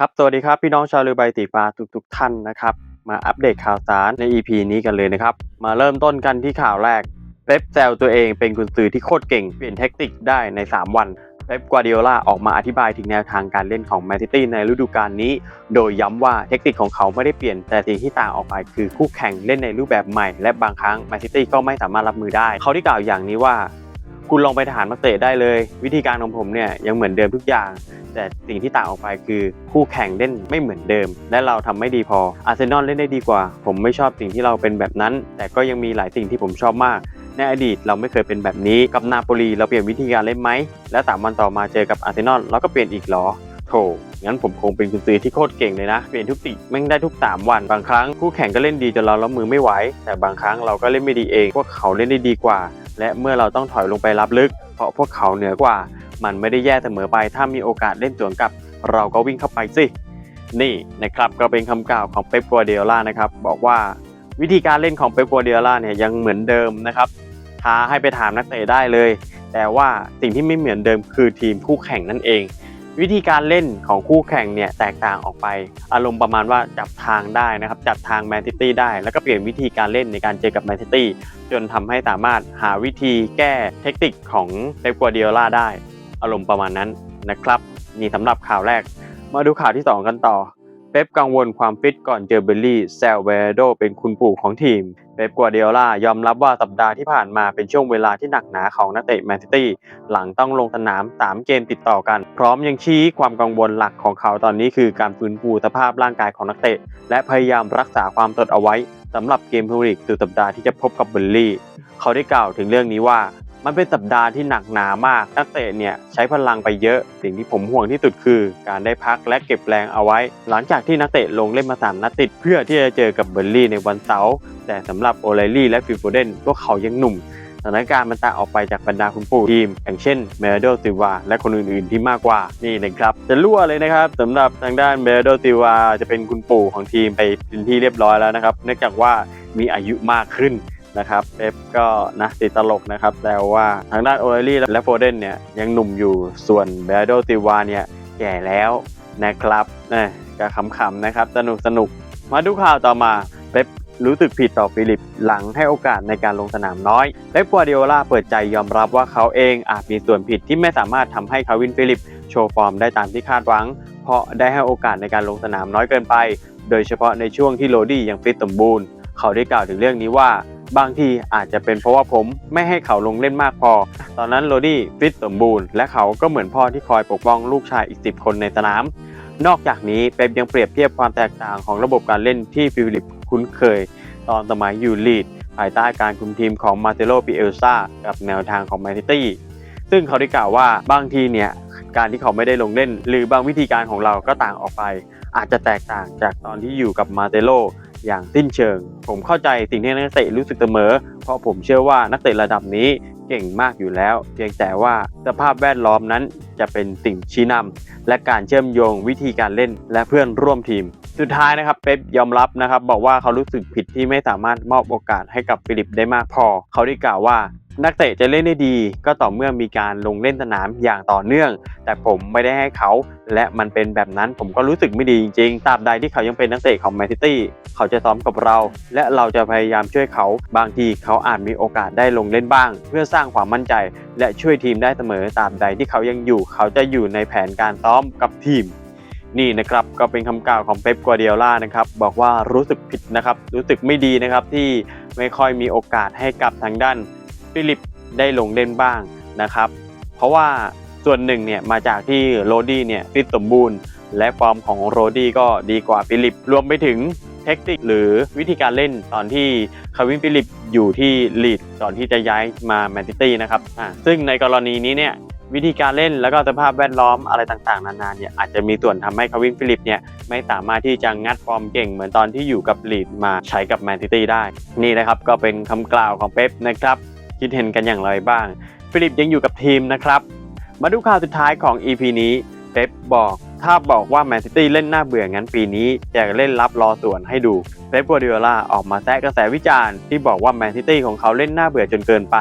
ครับ สวัสดีครับพี่น้องชาวเรือใบสีฟ้าทุกๆท่านนะครับ มาอัปเดตข่าวสารใน EP นี้กันเลยนะครับ มาเริ่มต้นกันที่ข่าวแรก เป๊ปแซวตัวเองเป็นกุนซือที่โคตรเก่ง เปลี่ยนแท็กติกได้ใน 3 วันเป๊ปกวาดิโอลาออกมาอธิบายถึงแนวทางการเล่นของแมนซิตี้ในฤดูกาลนี้ โดยย้ำว่าเทคนิคของเขาไม่ได้เปลี่ยน แต่สิ่งที่ต่างออกไปคือคู่แข่งเล่นในรูปแบบใหม่ และบางครั้งแมนซิตี้ก็ไม่สามารถรับมือได้ เขาได้กล่าวอย่างนี้ว่า คุณลองไปถามนักเตะได้เลย วิธีการของผมเนี่ยยังเหมือนเดิมทุกอย่าง แต่สิ่งที่ต่างออกไปคือคู่แข่งเล่นไม่เหมือนเดิม และเราทำไม่ดีพออาร์เซนอลเล่นได้ดีกว่า ผมไม่ชอบสิ่งที่เราเป็นแบบนั้น แต่ก็ยังมีหลายสิ่งที่ผมชอบมากในอดีตเราไม่เคยเป็นแบบนี้กับนาโปลีเราเปลี่ยนวิธีการเล่นไหม และสามวันต่อมาเจอกับอาร์เซนอลเราก็เปลี่ยนอีกเหรอโถงั้นผมคงเป็นกุนซือที่โคตรเก่งเลยนะ เปลี่ยนทุกติแม่งได้ทุก 3 วัน บางครั้งคู่แข่งก็เล่นดีจนเราล้มมือไม่ไหว แต่บางครั้งเราก็เล่นไม่ดีเอง พวกเขาเล่นได้ดีกว่า และเมื่อเราต้องถอยลงไปรับลึก เพราะพวกเขาเหนือกว่า มันไม่ได้แย่เสมอไปถ้ามีโอกาสเล่นสวนกลับ เราก็วิ่งเข้าไปสิ นี่นะครับก็เป็นคำกล่าวของเป๊ปกัวเดียล่านะครับบอกว่าวิธีการเล่นของเป๊ปกัวเดียล่าเนี่ยยังเหมือนเดิมนะครับท้าให้ไปถามนักเตะได้เลย แต่ว่าสิ่งที่ไม่เหมือนเดิมคือทีมคู่แข่งนั่นเอง วิธีการเล่นของคู่แข่งเนี่ยแตกต่างออกไป อารมณ์ประมาณว่าจับทางได้นะครับ จับทางแมนซิตี้ได้ แล้วก็เปลี่ยนวิธีการเล่นในการเจอกับแมนซิตี้จนทำให้สามารถหาวิธีแก้เทคนิคของเป๊ปกัวเดียล่าได้ อารมณ์ประมาณนั้นนะครับ นี่สำหรับข่าวแรก มาดูข่าวที่ 2 กันต่อ ป๊ปกังวลความฟิตก่อนเจอเบลลี่แซลเวโดเป็นคุณปู่ของทีม เป๊ปกัวเดียล่ายอมรับว่าสัปดาห์ที่ผ่านมาเป็นช่วงเวลาที่หนักหนาของนักเตะแมนซิตี้หลังต้องลงสนาม 3 เกมติดต่อกัน พร้อมยังชี้ความกังวลหลักของเขาตอนนี้คือการฟื้นฟูสภาพร่างกายของนักเตะ และพยายามรักษาความสดเอาไว้สำหรับเกมพรีเมียร์ลีกสุดสัปดาห์ที่จะพบกับเบลลี่ เขาได้กล่าวถึงเรื่องนี้ว่า มันเป็นสัปดาห์ที่หนักหนามาก นักเตะเนี่ยใช้พลังไปเยอะ สิ่งที่ผมห่วงที่สุดคือ การได้พักและเก็บแรงเอาไว้ หลังจากที่นักเตะลงเล่นมาสามนัดติด เพื่อที่จะเจอกับเบอร์ลี่ในวันเสาร์แต่สำหรับโอไลลี่และฟิลโฟเดนพวกเขายังหนุ่มสถานการณ์มันต่างออกไปจากบรรดาคุณปู่ทีม อย่างเช่นเมโดซิวาและคนอื่นๆที่มากกว่านี่นะครับ จะรั่วเลยนะครับสำหรับทางด้านเมโดซิวาจะเป็นคุณปู่ของทีมไปเป็นที่เรียบร้อยแล้วนะครับ เนื่องจากว่ามีอายุมากขึ้น นะครับเป๊ปก็นะติดตลกนะครับแต่ว่าทางด้านโอเอลี่และโฟเดนเนี่ยยังหนุ่มอยู่ส่วนเบโดติวาเนี่ยแก่แล้วนะครับนะก็ขำๆนะครับสนุกสนุกมาดูข่าวต่อมาเป๊ปรู้สึกผิดต่อฟิลิปหลังให้โอกาสในการลงสนามน้อยเป๊ปกัวร์ดิโอลาเปิดใจยอมรับว่าเขาเองอาจมีส่วนผิดที่ไม่สามารถทำให้คาวินฟิลิปโชว์ฟอร์มได้ตามที่คาดหวัง เพราะได้ให้โอกาสในการลงสนามน้อยเกินไป โดยเฉพาะในช่วงที่โรดี้ยังฟิตสมบูรณ์ เขาได้กล่าวถึงเรื่องนี้ว่า บางทีอาจจะเป็นเพราะว่าผมไม่ให้เขาลงเล่นมากพอ ตอนนั้นโรดี้ฟิตสมบูรณ์และเขาก็เหมือนพ่อที่คอยปกป้องลูกชายอีก 10 คนในสนาม นอกจากนี้เป๊ปยังเปรียบเทียบความแตกต่างของระบบการเล่นที่ฟิลิปคุ้นเคย ตอนสมัยอยู่ลีดภายใต้การคุมทีมของมาเตโลปิเอลซากับแนวทางของแมนซิตี้ซึ่งเขาได้กล่าวว่าบางทีเนี่ยการที่เขาไม่ได้ลงเล่น หรือบางวิธีการของเราก็ต่างออกไป อาจจะแตกต่างจากตอนที่อยู่กับมาเตโล อย่างสิ้นเชิง ผมเข้าใจสิ่งที่นักเตะรู้สึกเสมอ เพราะผมเชื่อว่านักเตะระดับนี้เก่งมากอยู่แล้ว เพียงแต่ว่าสภาพแวดล้อมนั้นจะเป็นสิ่งชี้นำและการเชื่อมโยงวิธีการเล่นและเพื่อนร่วมทีม สุดท้ายนะครับเป๊ปยอมรับนะครับบอกว่าเขารู้สึกผิดที่ไม่สามารถมอบโอกาสให้กับฟิลิปได้มากพอ เขาได้กล่าวว่า นักเตะจะเล่นได้ดี ก็ต่อเมื่อมีการลงเล่นสนามอย่างต่อเนื่อง แต่ผมไม่ได้ให้เขา และมันเป็นแบบนั้นผมก็รู้สึกไม่ดีจริงๆตราบใดที่เขายังเป็นนักเตะของแมนซิตี้เขาจะซ้อมกับเรา และเราจะพยายามช่วยเขาบางทีเขาอาจมีโอกาสได้ลงเล่นบ้าง เพื่อสร้างความมั่นใจ และช่วยทีมได้เสมอตราบใดที่เขายังอยู่ เขาจะอยู่ในแผนการซ้อมกับทีมนี่นะครับก็เป็นคำกล่าวของเป๊ปกัวเดียล่านะครับบอกว่ารู้สึกผิดนะครับรู้สึกไม่ดีนะครับที่ไม่ค่อยมีโอกาสให้กับทางด้าน ฟิลิปได้ลงเล่นบ้างนะครับ เพราะว่าส่วนหนึ่งเนี่ยมาจากที่โรดี้เนี่ยฟิตสมบูรณ์ และฟอร์มของโรดี้ก็ดีกว่าฟิลิป รวมไปถึงเทคนิคหรือวิธีการเล่นตอนที่คาวินฟิลิปอยู่ที่ลีดก่อนที่จะย้ายมาแมนซิตี้นะครับซึ่งในกรณีนี้เนี่ยวิธีการเล่นแล้วก็สภาพแวดล้อมอะไรต่างๆ นานาเนี่ยอาจจะมีส่วนทำให้คาวินฟิลิปเนี่ยไม่สามารถที่จะงัดฟอร์มเก่งเหมือนตอนที่อยู่กับลีดมาใช้กับแมนซิตี้ได้ นี่นะครับก็เป็นคำกล่าวของเป๊ปนะครับ คิดเห็นกันอย่างไรบ้าง ฟิลิปยังอยู่กับทีมนะครับ มาดูข่าวสุดท้ายของ EP นี้เป๊ปบอกถ้าบอกว่าแมนซิตี้เล่นหน้าเบื่องั้นปีนี้จะเล่นรับรอส่วนให้ดูเป๊ปกัวดิโอลาออกมาแซะกระแสวิจารณ์ที่บอกว่าแมนซิตี้ของเขาเล่นหน้าเบื่อจนเกินไป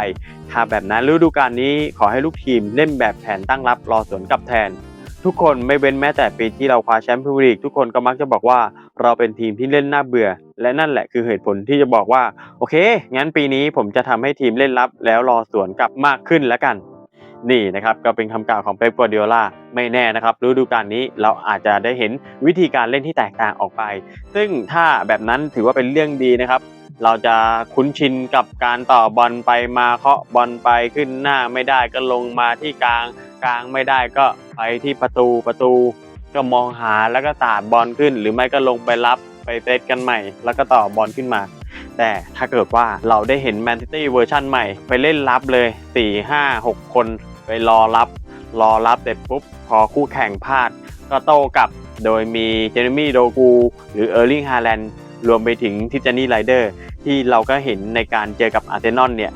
ถ้าแบบนั้นฤดูกาลนี้ขอให้ลูกทีมเล่นแบบแผนตั้งรับรอสวนกลับแทน ทุกคนไม่เว้นแม้แต่ปีที่เราคว้าแชมป์พรีเมียร์ลีกทุกคนก็มักจะบอกว่าเราเป็นทีมที่เล่นน่าเบื่อ และนั่นแหละคือเหตุผลที่จะบอกว่า โอเค งั้นปีนี้ผมจะทำให้ทีมเล่นรับ แล้วรอสวนกลับมากขึ้นแล้วกัน นี่นะครับก็เป็นคำกล่าวของเป๊ปกัวร์ดิโอลาไม่แน่นะครับฤดูกาลนี้เราอาจจะได้เห็นวิธีการเล่นที่แตกต่างออกไป ซึ่งถ้าแบบนั้นถือว่าเป็นเรื่องดีนะครับเราจะคุ้นชินกับการต่อบอลไปมาเคาะบอลไปขึ้นหน้าไม่ได้ก็ลงมาที่กลาง กลางไม่ได้ก็ไปที่ประตูประตูก็มองหาแล้วก็ตาดบอลขึ้น หรือไม่ก็ลงไปรับไปเซตกันใหม่ แล้วก็ต่อบอลขึ้นมา แต่ถ้าเกิดว่าเราได้เห็นแมนซิตี้เวอร์ชั่นใหม่ ไปเล่นรับเลย 4 5 6 คนไปรอรับ รอรับเสร็จปุ๊บ พอคู่แข่งพลาด ก็โต้กลับโดยมีเจเรมี่โดกู หรือเออร์ลิงฮาแลนด์รวมไปถึงทิจานี่ไรเดอร์ที่เราก็เห็นในการเจอกับอาร์เซนอลเนี่ย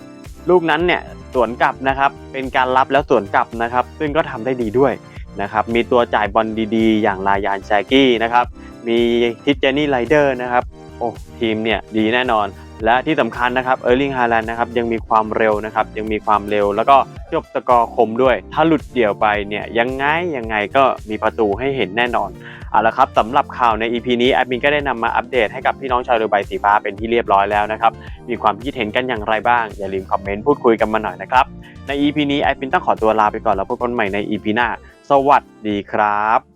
ลูกนั้นเนี่ย สวนกลับนะครับ เป็นการรับแล้วสวนกลับนะครับ ซึ่งก็ทำได้ดีด้วยนะครับ มีตัวจ่ายบอลดีๆ อย่างลายานแชกี้นะครับ มีทิจเจนี่ไรเดอร์นะครับ โอ้ทีมเนี่ยดีแน่นอน และที่สำคัญนะครับเออร์ลิงฮาแลนด์นะครับยังมีความเร็วนะครับ ยังมีความเร็วแล้วก็ จบสกอร์คมด้วย ถ้าหลุดเดี่ยวไปเนี่ยยังไงยังไงก็มีประตูให้เห็นแน่นอนเอาละครับสำหรับข่าวใน EP นี้แอดมินก็ได้นำมาอัปเดตให้กับพี่น้องชาวเรือใบสีฟ้าเป็นที่เรียบร้อยแล้วนะครับ มีความคิดเห็นกันอย่างไรบ้าง อย่าลืมคอมเมนต์พูดคุยกันมาหน่อยนะครับ ใน EP นี้แอดมินต้องขอตัวลาไปก่อนแล้วพบกันใหม่ใน EP หน้า สวัสดีครับ